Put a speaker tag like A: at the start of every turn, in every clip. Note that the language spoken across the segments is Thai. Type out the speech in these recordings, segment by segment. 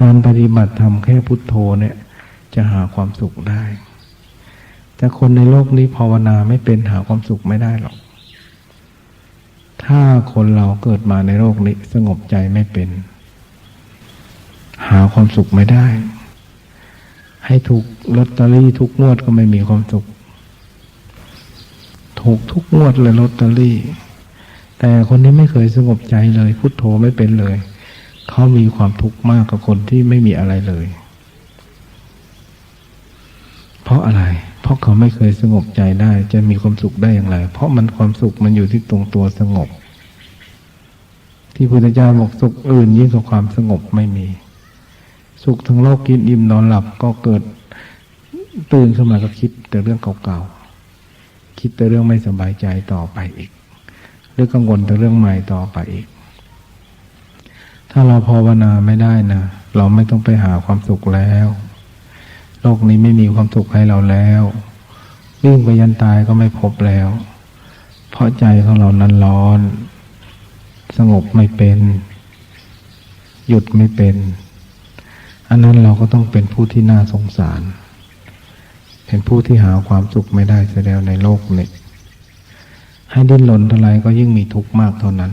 A: การปฏิบัติธรรมแค่พุทโธเนี่ย จะหาความสุขได้ แต่คนในโลกนี้ภาวนาไม่เป็นหาความสุขไม่ได้หรอก ถ้าคนเราเกิดมาในโลกนี้สงบใจไม่เป็น หาความสุขไม่ได้ ให้ถูกลอตเตอรี่ทุกงวดก็ไม่มีความสุข ถูกทุกงวดเลยลอตเตอรี่ แต่คนที่ไม่เคยสงบใจเลย พุทโธไม่เป็นเลย เขามีความทุกข์มากกว่าคนที่ไม่มีอะไรเลย เพราะอะไร เพราะเขาไม่เคยสงบใจได้ จะมีความสุขได้อย่างไร เพราะมันความสุขมันอยู่ที่ตรงตัวสงบ ที่พุทธเจ้าบอกสุขอื่นยิ่งกว่าความสงบไม่มี สุขทั้งโลกกินอิ่มนอนหลับก็เกิดตื่นขึ้นมาก็คิดแต่เรื่องเก่าๆ คิดแต่เรื่องไม่สบายใจต่อไปอีก หรือกังวลแต่เรื่องใหม่ต่อไปอีก ถ้าเราภาวนาไม่ได้นะเราไม่ต้องไปหาความสุขแล้ว โลกนี้ไม่มีความสุขให้เราแล้ววิ่งไปยันตายก็ไม่พบแล้ว เพราะใจของเรานั้นร้อน สงบไม่เป็น หยุดไม่เป็น อันนั้นเราก็ต้องเป็นผู้ที่น่าสงสาร เป็นผู้ที่หาความสุขไม่ได้เสียแล้วในโลกนี้ให้ดิ้นรนเท่าไรก็ยิ่งมีทุกข์มากเท่านั้น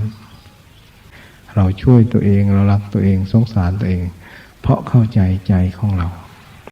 A: เราช่วยตัวเองเรารักตัวเองสงสารตัวเอง เพราะเข้าใจใจของเรา